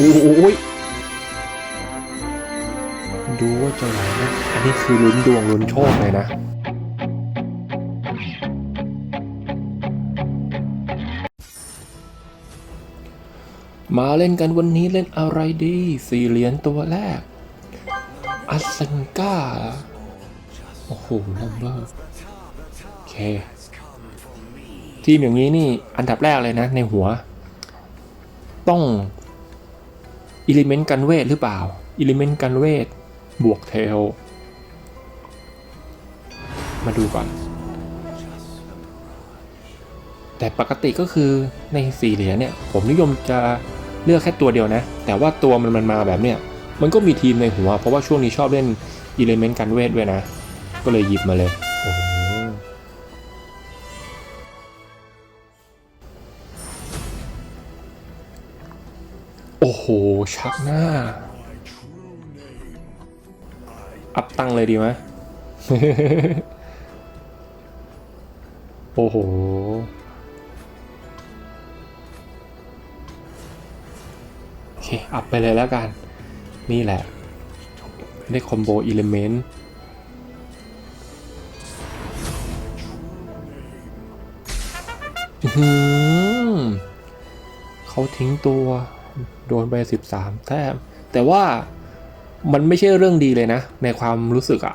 โอ้ยดูว่าจะไหวไหมอันนี้คือลุ้นดวงลุ้นโชคเลยนะมาเล่นกันวันนี้เล่นอะไรดี สี่เหรียญตัวแรก อัสเซนก้าโอ้โหนัมเบอร์โอเค ทีมอย่างนี้นี่อันดับแรกเลยนะในหัว ต้อง อิเลเมนต์กันเวทหรือเปล่าอิเลเมนต์กันเวทบวกเทล มาดูก่อน แต่ปกติก็คือในสี่เหรียญเนี่ย ผมนิยมจะเลือกแค่ตัวเดียวนะ แต่ว่าตัวมันมันมาแบบเนี้ยมันก็มีทีมในหัว เพราะว่าช่วงนี้ชอบเล่นอิเลเมนต์กันเวทด้วยนะ ก็เลยหยิบมาเลย ชักหน้า อัพตั้งเลยดีไหมโอ้โห โอเค อัพไปเลยแล้วกัน นี่แหละ ได้คอมโบอิเลเมนต์เขาทิ้งตัว โดนไปสิบสามแต้ม แต่ว่ามันไม่ใช่เรื่องดีเลยนะ ในความรู้สึกอะ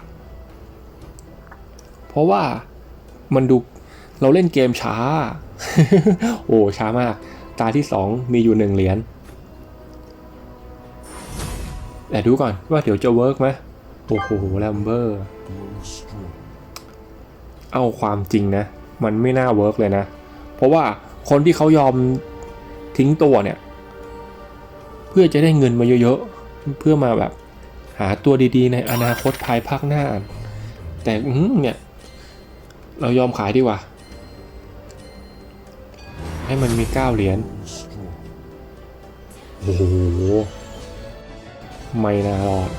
เพราะว่ามันดูเราเล่นเกมช้า โอ้ช้ามาก ตาที่สองมีอยู่หนึ่งเหรียญแต่ดูก่อนว่าเดี๋ยวจะเวิร์กไหมโอ้โหแลมเบอร์เอาความจริงนะ มันไม่น่าเวิร์กเลยนะ เพราะว่าคนที่เขายอมทิ้งตัวเนี่ย เพื่อจะได้เงินมาเยอะๆ เพื่อมาแบบหาตัวดีๆ ในอนาคตภายภาคหน้า แต่อืเนี่ย เรายอมขายดีกว่า ให้มันมีเก้าเหรียญโอ้โหไม่น่ารอด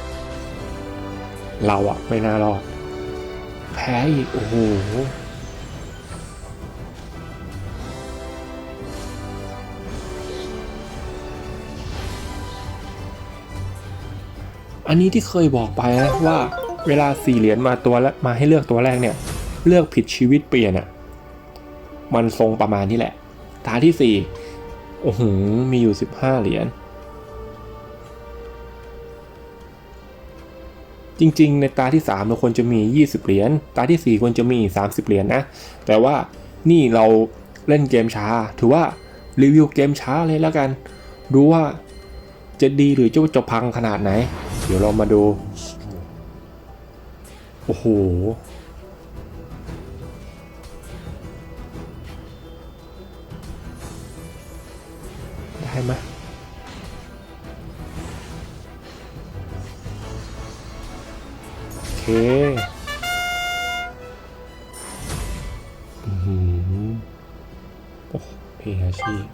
เราอะไม่น่ารอด แพ้อีก โอ้โห อันนี้ที่เคยบอกไปนะว่าเวลาสี่เหรียญมาตัวละมาให้เลือกตัวแรกเนี่ย เลือกผิดชีวิตเปลี่ยนอะ่ะมันทรงประมาณนี้แหละตาที่สี่โอ้โหมีอยู่สิบห้าเหรียญจริงๆ ในตาที่3เราควรจะมี 20 เหรียญ ตาที่ 4 ควรจะมี 30 เหรียญนะ แต่ว่านี่เราเล่นเกมช้า ถือว่ารีวิวเกมช้าเลยแล้วกัน ดูว่าจะดีหรือจะจะพังขนาดไหน เดี๋ยวเรามาดู โอ้โห ได้ไหมโอเคอือหือโอ้โหเพลงอาชีพ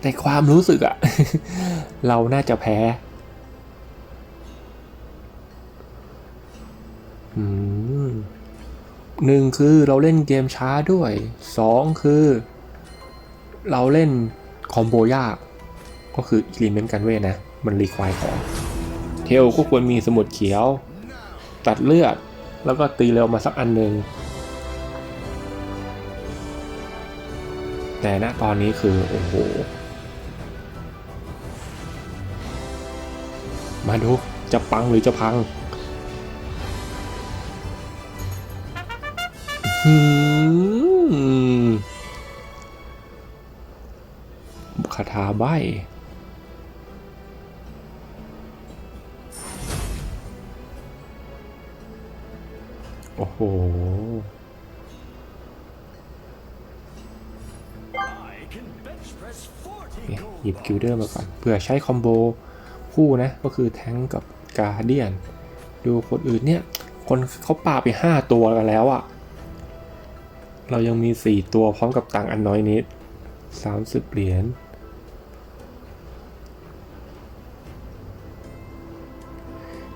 แต่ความรู้สึกอะ เราน่าจะแพ้ หนึ่งคือเราเล่นเกมช้าด้วยสองคือ เราเล่นคอมโบยาก ก็คืออิเลเมนต์กันเวทนะ มันรีควายของ เทลก็ควรมีสมุดเขียว ตัดเลือด แล้วก็ตีเร็วมาสักอันหนึ่งแต่ณตอนนี้คือ โอ้โห มาดูจะปังหรือจะพังอื้อหือคาถาใบโอ้โหเนี่ยหยิบกิลเดอร์มาก่อนเผื่อใช้คอมโบ คู่นะก็คือแทงกับกาเดียน ดูคนอื่นเนี่ย คนเขาปาไป 5 ตัวกันแล้วอะ่ะ เรายังมี 4 ตัวพร้อมกับต่างอันน้อยนิด 30 เหรียญ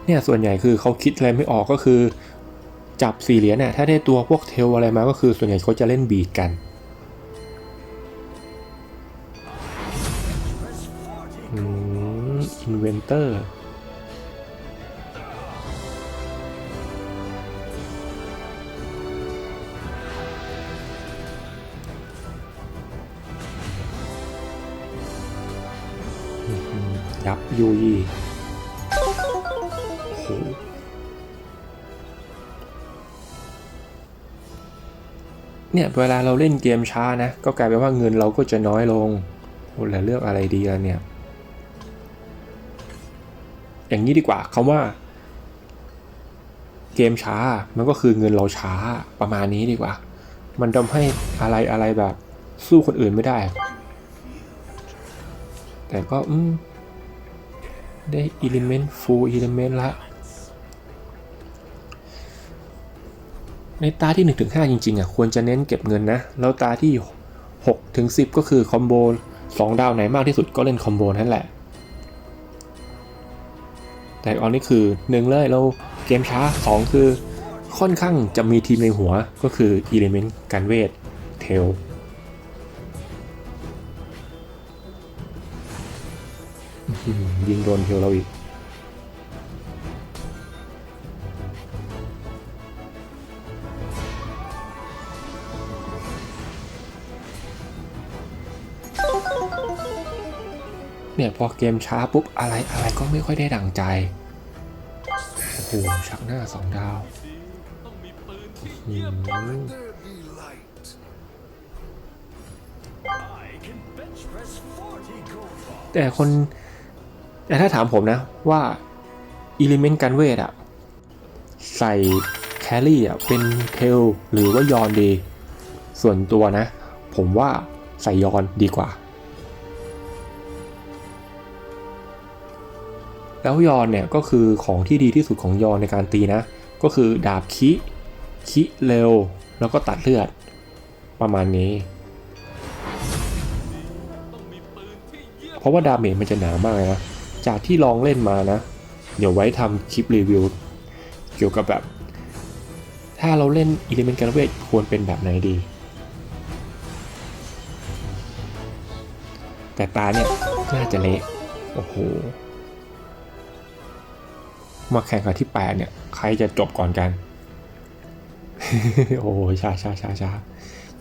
เนี่ยส่วนใหญ่คือเขาคิดอะไรไม่ออกก็คือ จับสี่เหรียญเนี่ยถ้าได้ตัวพวกเทลอะไรมาก็คือส่วนใหญ่เขาจะเล่นบีดกัน อืม อินเวนเตอร์ยับยูยี่โหเนี่ยเวลาเราเล่นเกมช้านะ ก็กลายเป็นว่าเงินเราก็จะน้อยลงโอ้แล้วเลือกอะไรดีล่ะเนี่ย อย่างนี้ดีกว่าคำว่า เกมช้า มันก็คือเงินเราช้าประมาณนี้ดีกว่า มันทำให้อะไรอะไรแบบสู้คนอื่นไม่ได้ แต่ก็อืมได้ element full element ละ ในตาที่1ถึง5จริงๆอะควรจะเน้นเก็บเงินนะ แล้วตาที่6ถึง10 ก็คือคอมโบ2ดาวไหนมากที่สุดก็เล่นคอมโบนั่นแหละ แต่อันนี้คือ1เลยเราเกมช้า 2 คือค่อนข้างจะมีทีมในหัวก็คือ element การเวทเทลยิงโดนเทลเราอีก เนี่ยพอเกมช้าปุ๊บอะไรอะไรก็ไม่ค่อยได้ดังใจ โอ้โหชักหน้าสองดาวแต่คน แต่ถ้าถามผมนะว่าอิเลเมนต์การเวทอะใส่แครี่อะเป็นเทลหรือว่ายอนดี ส่วนตัวนะ ผมว่าใส่ยอนดีกว่า แล้วยอนเนี่ยก็คือของที่ดีที่สุดของยอนในการตีนะ ก็คือดาบคิคิเร็ว แล้วก็ตัดเลือด ประมาณนี้ เพราะว่าดาเมจมันจะหนามากนะ จากที่ลองเล่นมานะ เดี๋ยวไว้ทำคลิปรีวิว เกี่ยวกับแบบ ถ้าเราเล่นอิเลเมนต์การเวทควรเป็นแบบไหนดี แต่ตาเนี่ย น่าจะเละ โอ้โห มาแข่งกับที่ 8 เนี่ย ใครจะจบก่อนกัน โอ้ช้าช้าช้าช้า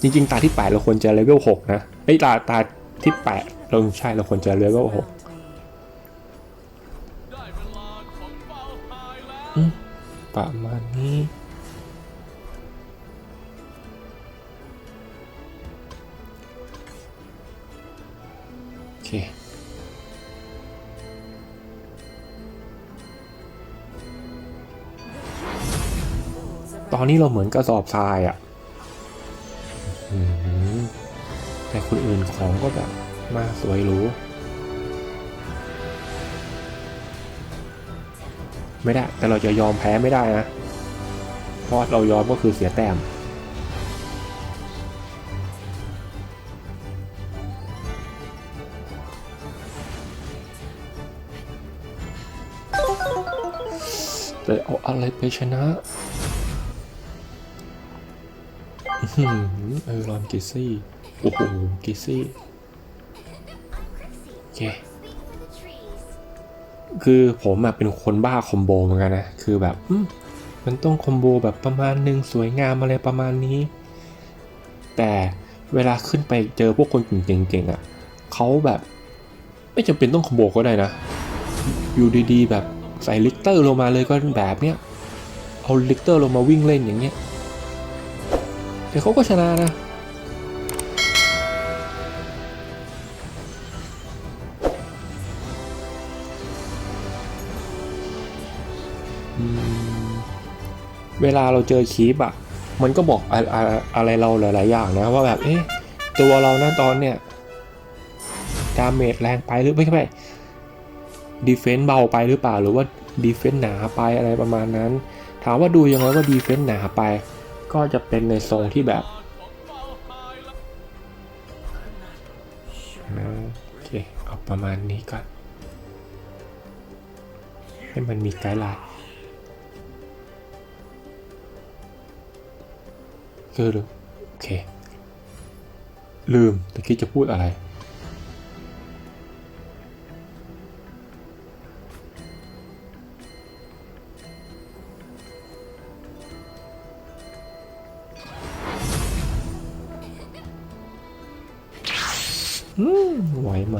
จริง ๆ ตาที่ 8 เราควรจะเลเวล6นะไอ้ตาตาที่ 8 เราใช่เราควรจะเลเวล6ได้เวลาของเป้าหมายแล้วอืมประมาณนี้โอเค ตอนนี้เราเหมือนกระสอบทรายอะ่ะแต่คนอื่นของก็แบบมาสวยหรู้ไม่ได้ แต่เราจะยอมแพ้ไม่ได้นะ เพราะเรายอมก็คือเสียแต้ม แต่เอาอะไรไปชนะ เออรอนกิซี่ โอ้โห กิซี่โอเคคือผมอะเป็นคนบ้าคอมโบเหมือนกันนะ คือแบบอืมมันต้องคอมโบแบบประมาณหนึ่งสวยงามอะไรประมาณนี้ แต่เวลาขึ้นไปเจอพวกคนเก่งๆอะเขาแบบ ไม่จำเป็นต้องคอมโบก็ได้นะ อยู่ดีๆ แบบใส่ลิกเตอร์ลงมาเลยก็แบบเนี้ย เอาลิกเตอร์ลงมาวิ่งเล่นอย่างเงี้ย แต่เขาก็ชนะนะ เวลาเราเจอคีปอะมันก็บอกอะอะอะไรเราหลาย ๆ อย่างนะ ว่าแบบเอ๊ะตัวเรานะตอนเนี้ยดาเมจแรงไปหรือไม่ใช่ดีเฟนซ์เบาไปหรือเปล่าหรือว่าดีเฟนซ์หนาไปอะไรประมาณนั้น ถามว่าดูยังไงว่าดีเฟนซ์หนาไป ก็จะเป็นในทรงที่แบบองเป้าหมโอเคเอาประมาณนี้ก่อน ให้มันมีไกด์ไลน์คือโอเค ลืมตะกี้จะพูดอะไร ไหวไหม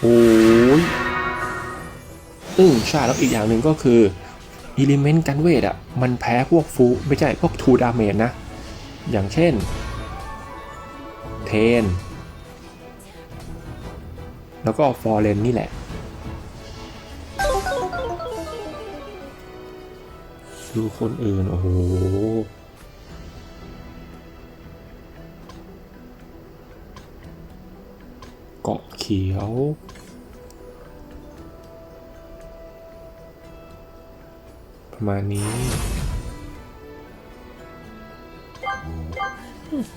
โอ้ยอืมใช่แล้วอีกอย่างหนึ่งก็คืออิเลเมนต์กันเวทอะ มันแพ้พวกฟูไม่ใช่พวกทูดาเมจนะ อย่างเช่น เทน แล้วก็ฟอร์เรนนี่แหละ ดูคนอื่น โอ้โห เกาะเขียว ประมาณนี้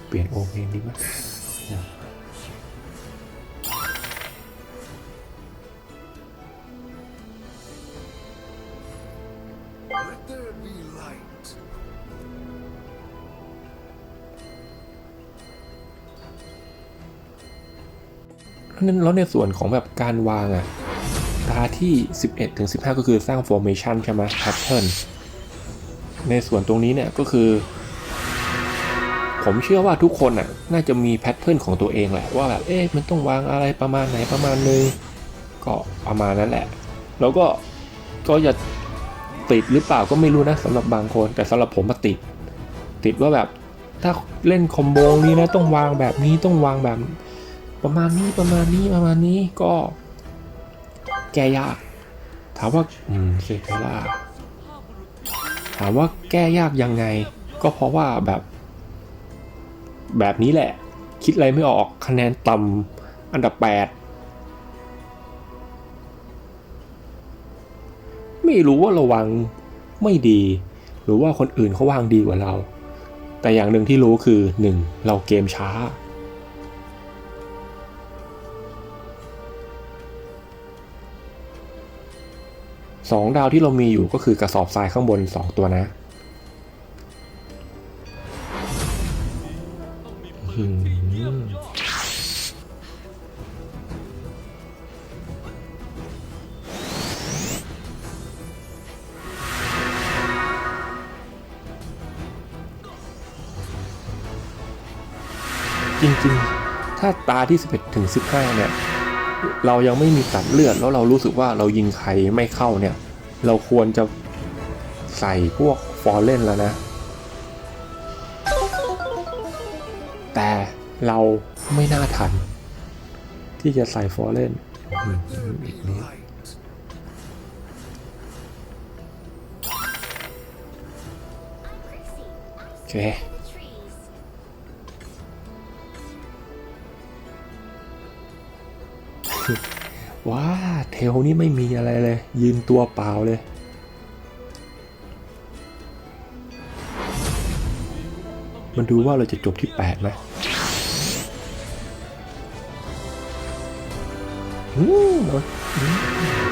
เปลี่ยนโอเพนดีไหม นั่นแล้วในส่วนของแบบการวางอะตาที่ 11ถึง15 ก็คือสร้าง formation ใช่ไหม pattern ในส่วนตรงนี้เนี่ยก็คือ ผมเชื่อว่าทุกคนอะน่าจะมีแพทเทิร์นของตัวเองแหละว่าแบบเอ๊ะมันต้องวางอะไรประมาณไหนประมาณนึงก็ประมาณนั้นแหละ แล้วก็ก็จะติดหรือเปล่าก็ไม่รู้นะสำหรับบางคนแต่สำหรับผมมาติด ติดว่าแบบถ้าเล่นคอมโบนี้นะต้องวางแบบนี้ต้องวางแบบ ประมาณนี้ประมาณนี้ประมาณนี้ก็ แก้ยาก ถามว่าอืมเซเทล่าถามว่าแก้ยากยังไง ก็เพราะว่าแบบ แบบนี้แหละ คิดอะไรไม่ออกคะแนนต่ำอันดับ 8 ไม่รู้ว่าเราวางไม่ดี หรือว่าคนอื่นเขาวางดีกว่าเรา แต่อย่างหนึ่งที่รู้คือ 1. เราเกมช้า สองดาวที่เรามีอยู่ก็คือกระสอบทรายข้างบนสองตัวนะจริงๆ ถ้าตาที่ 11 ถึง 15 เนี่ย เรายังไม่มีตัดเลือดแล้วเรารู้สึกว่าเรายิงใครไม่เข้าเนี่ย เราควรจะใส่พวกฟอร์เล่นแล้วนะ แต่เราไม่น่าทัน ที่จะใส่ฟอร์เล่น Let there be light. โอเค ว้าเทลนี่ไม่มีอะไรเลย ยืนตัวเปล่าเลย มันดูว่าเราจะจบที่8ไหมอืมเราอืม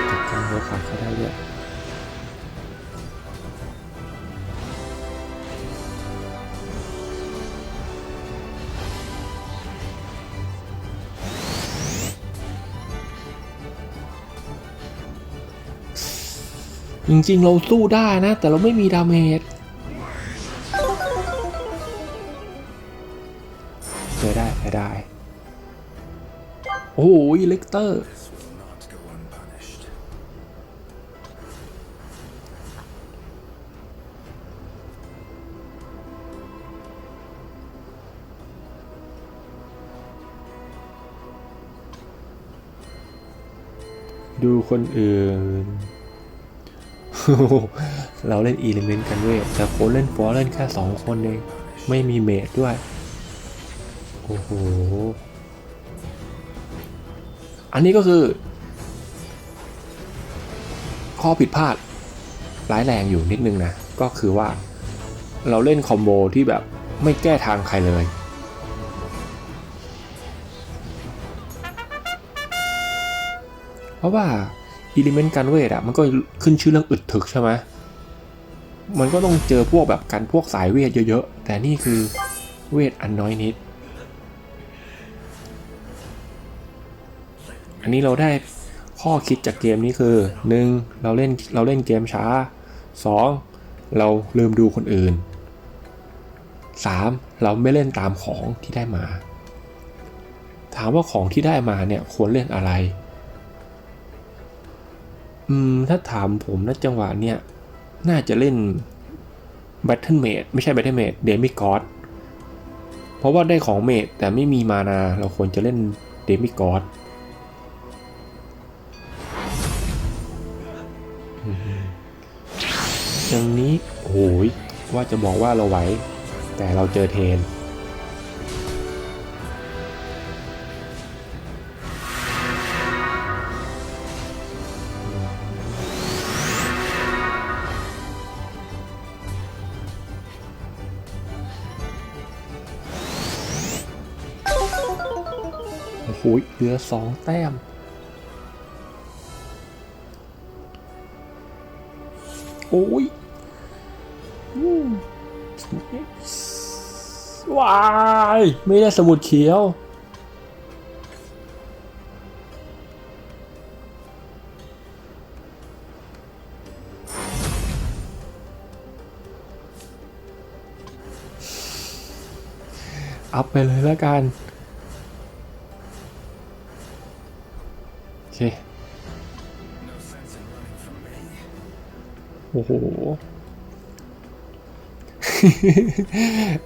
จัดการหัวขาดเขาได้ด้วย จริงๆ เราสู้ได้นะ แต่เราไม่มีดาเมจเสียได้เสียได้ โอ้ยเล็กเตอร์ดูคนอื่น เราเล่นอีเลเมนต์กันเว้ยแต่คนเล่นฟอร์เล่นแค่สองคนเอง ไม่มีเมดด้วย โอ้โห อันนี้ก็คือ ข้อผิดพลาด ร้ายแรงอยู่นิดนึงนะ ก็คือว่าเราเล่นคอมโบที่แบบไม่แก้ทางใครเลย เพราะว่า อิเลเมนต์การเวทอะมันก็ขึ้นชื่อเรื่องอึดถึกใช่ไหมมันก็ต้องเจอพวกแบบกันพวกสายเวทเยอะๆ แต่นี่คือเวทอันน้อยนิด อันนี้เราได้ข้อคิดจากเกมนี้คือ 1. เราเล่นเราเล่นเกมช้า 2. เราลืมดูคนอื่น 3. เราไม่เล่นตามของที่ได้มา ถามว่าของที่ได้มาเนี่ยควรเล่นอะไร อืม ถ้าถามผมนะจังหวะเนี่ย น่าจะเล่น Battle Mage ไม่ใช่ Battle Mage Demi God เพราะว่าได้ของเมดแต่ไม่มีมานา เราควรจะเล่น Demi God อืมอย่างนี้โอ้ยว่าจะบอกว่าเราไหว แต่เราเจอเทน อ้โหเหลือสองแต้ม โอ้ยว้าย ไม่ได้สมุดเขียว อัพไปเลยแล้วกัน โอ้โห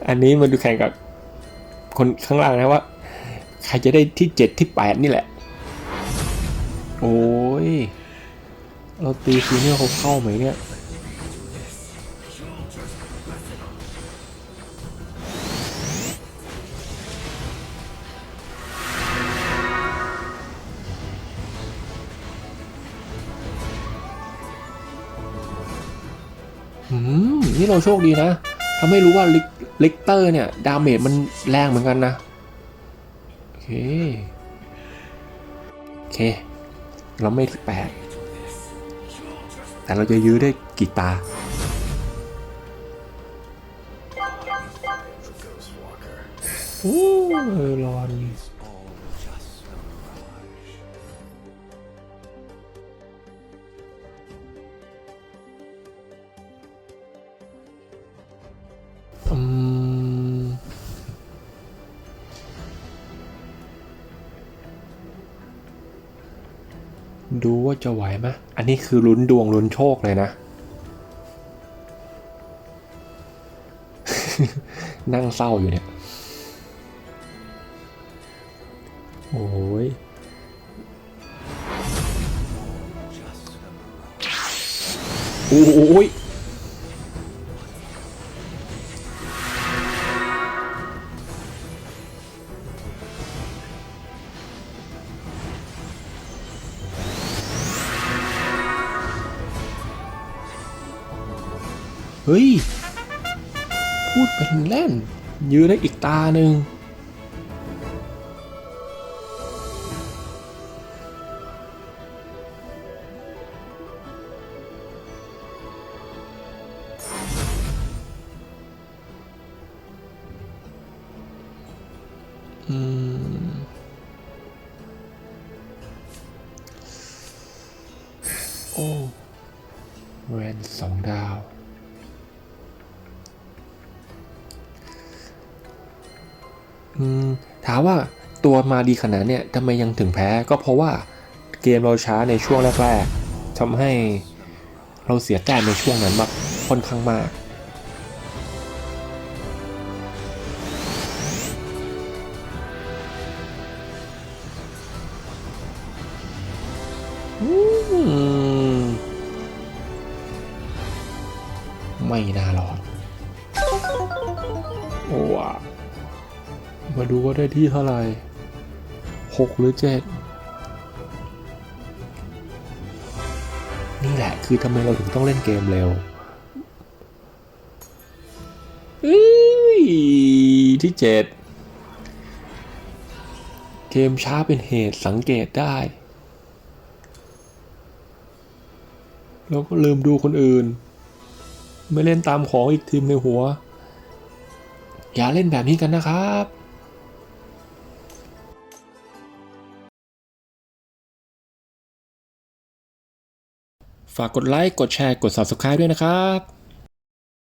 อันนี้มาดูแข่งกับคนข้างล่างนะว่า ใครจะได้ที่เจ็ดที่แปดนี่แหละ โอ้ย เราตีซีเนี่ยเขาเข้าไหมเนี่ย นี่เราโชคดีนะทำให้รู้ว่าลิกลิกเตอร์เนี่ย ดาเมจมันแรงเหมือนกันนะ โอเค โอเค เราไม่ที่แปดแต่เราจะยื้อได้กี่ตา โอ้เออรอน ดูว่าจะไหวไหมอันนี้คือลุ้นดวงลุ้นโชคเลยนะ นั่งเศร้าอยู่เนี่ย โอ้ยโอ้ย เฮ้ย พูดเป็นเล่น ยื้อได้อีกตาหนึ่ง ถามว่าตัวมาดีขนาดเนี้ยทำไมยังถึงแพ้ก็เพราะว่าเกมเราช้าในช่วงแรกๆทำให้เราเสียแต้มในช่วงนั้นมากค่อนข้างมาก ที่เท่าไหร่หกหรือเจ็ดนี่แหละคือทำไมเราถึงต้องเล่นเกมเร็วเอ้ยที่เจ็ดเกมช้าเป็นเหตุสังเกตได้ แล้วก็ลืมดูคนอื่น ไม่เล่นตามของอีกทีมในหัว อย่าเล่นแบบนี้กันนะครับ ฝากกดไลค์ กดแชร์ กด Subscribe ด้วยนะครับ